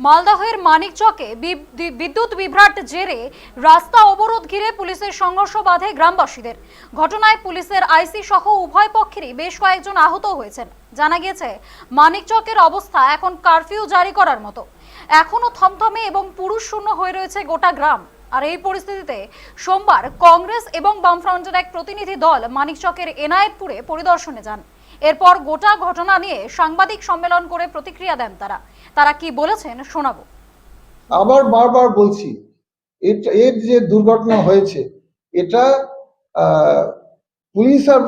মালদহের মানিকচকে বিদ্যুৎ বিভ্রাট জেরে রাস্তা অবরোধ ঘিরে পুলিশের সংঘর্ষ বাধে গ্রামবাসীদের। ঘটনায় পুলিশের আইসি সহ উভয় পক্ষেরই বেশ কয়েকজন আহত হয়েছেন। জানা গিয়েছে, মানিকচকের অবস্থা এখন কারফিউ জারি করার মতো। এখনও থমথমে এবং পুরুষ শূন্য হয়ে রয়েছে গোটা গ্রাম। আর এই পরিস্থিতিতে সোমবার কংগ্রেস এবং বামফ্রন্টের এক প্রতিনিধি দল মানিকচকের এনায়েতপুরে পরিদর্শনে যান। এরপর গোটা ঘটনা নিয়ে সাংবাদিক সম্মেলন করে প্রতিক্রিয়া দেন তারা। তারা কি বলেছেন শোনাবো। আবার বারবার বলছি, এর যে দুর্ঘটনা হয়েছে, এটা পুলিশ আর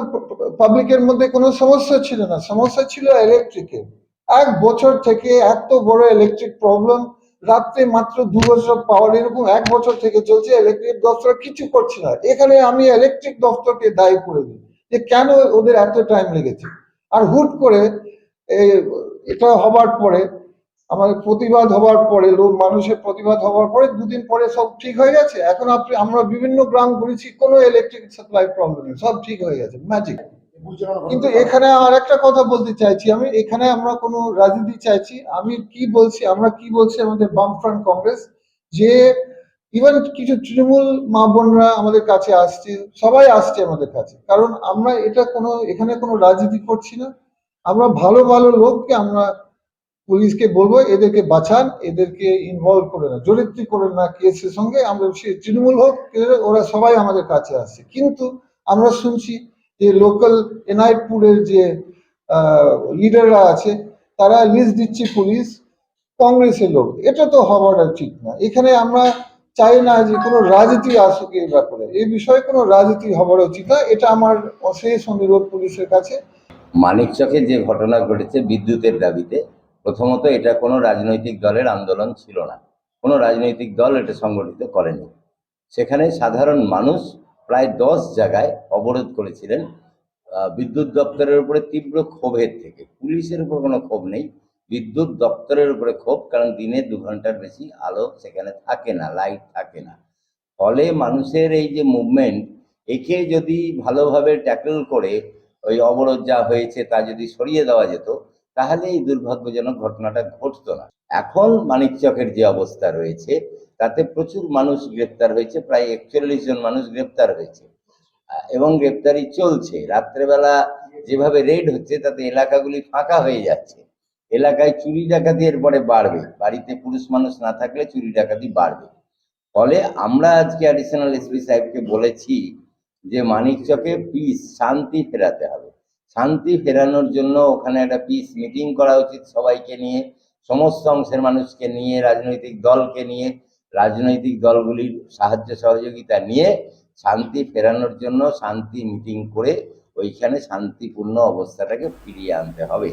পাবলিকের মধ্যে কোনো সমস্যা ছিল না। সমস্যা ছিল ইলেকট্রিকের এক বছর থেকে এত বড় ইলেকট্রিক প্রবলেম রাত্রে মাত্র দু বছর পাওয়ার এরকম এক বছর থেকে চলছে ইলেকট্রিক দপ্তর কিছু করছে না। এখানে আমি ইলেকট্রিক দপ্তরকে দায়ী করে দিই। যে কেন ওদের এত টাইম লেগেছে? আর হুট করে এটা হবার পরে, আমাদের প্রতিবাদ হওয়ার পরে, লোক, মানুষের প্রতিবাদ হওয়ার পরে দুদিন পরে সব ঠিক হয়ে গেছে? এখন আপনি, আমরা বিভিন্ন গ্রাম ঘুরেছি, কোনো ইলেকট্রিক সাপ্লাই প্রবলেম নেই, সব ঠিক হয়ে গেছে ম্যাজিক কিন্তু এখানে আর একটা কথা বলতে চাইছি আমি, এখানে আমরা কোনো রাজনীতি চাইছি, আমি কি বলছি, আমরা কি বলছি আমাদের বামফ্রন্ট কংগ্রেস, যে ইভেন কিছু তৃণমূল মা বোনরা আমাদের কাছে আসছে, সবাই আসছে আমাদের কাছে। কারণ আমরা এটা কোনো, এখানে কোনো রাজনীতি করছি না। আমরা ভালো ভালো লোককে আমরা পুলিশকে বলব, এদেরকে বাঁচান, এদেরকে ইনভলভ করে না জড়িত করে না কেসের সঙ্গে। আমরা সে তৃণমূল হোক ওরা সবাই আমাদের কাছে আসছে। কিন্তু আমরা শুনছি যে লোকাল এনআইপুরের যে লিডাররা আছে, তারা লিস্ট দিচ্ছে পুলিশ, কংগ্রেসের লোক। এটা তো হওয়াটা ঠিক না। এখানে আমরা চাই না যে কোনো রাজনীতি আসুক এই ব্যাপারে। এই বিষয়ে কোনো রাজনীতি হবার উচিত না এটা আমার অশেষ অনুরোধ পুলিশের কাছে। মানিকচকে যে ঘটনা ঘটেছে বিদ্যুতের দাবিতে, প্রথমত এটা কোনো রাজনৈতিক দলের আন্দোলন ছিল না। কোনো রাজনৈতিক দল এটা সংগঠিত করেনি। সেখানে সাধারণ মানুষ প্রায় দশ জায়গায় অবরোধ করেছিলেন। বিদ্যুৎ দপ্তরের উপরে তীব্র ক্ষোভের থেকে। পুলিশের উপর কোনো ক্ষোভ নেই। বিদ্যুৎ দপ্তরের উপরে ক্ষোভ, কারণ দিনে দু ঘণ্টার বেশি আলো সেখানে থাকে না লাইট থাকে না। ফলে মানুষের এই যে মুভমেন্ট একে যদি ভালোভাবে ট্যাকল করে, ওই অবরোধ যা হয়েছে তা যদি সরিয়ে দেওয়া যেত, তাহলে এই দুর্ভাগ্যজনক ঘটনাটা ঘটতো না। এখন মানিকচকের যে অবস্থা রয়েছে, তাতে প্রচুর মানুষ গ্রেপ্তার হয়েছে, প্রায় একচল্লিশ জন মানুষ গ্রেপ্তার হয়েছে। এবং গ্রেপ্তারি চলছে। রাত্রেবেলা যেভাবে রেড হচ্ছে, তাতে এলাকাগুলি ফাঁকা হয়ে যাচ্ছে। এলাকায় চুরি ডাকাতি এরপরে বাড়বে। বাড়িতে পুরুষ মানুষ না থাকলে চুরি ডাকাতি বাড়বে। ফলে আমরা আজকে অ্যাডিশনাল এসপি সাহেবকে বলেছি যে মানিকচকে পিস শান্তি ফেরাতে হবে। শান্তি ফেরানোর জন্য ওখানে একটা পিস মিটিং করা উচিত সবাইকে নিয়ে, সমস্ত অংশের মানুষকে নিয়ে, রাজনৈতিক দলকে নিয়ে, রাজনৈতিক দলগুলির সাহায্য সহযোগিতা নিয়ে শান্তি ফেরানোর জন্য শান্তি মিটিং করে ওইখানে শান্তিপূর্ণ অবস্থাটাকে ফিরিয়ে আনতে হবে।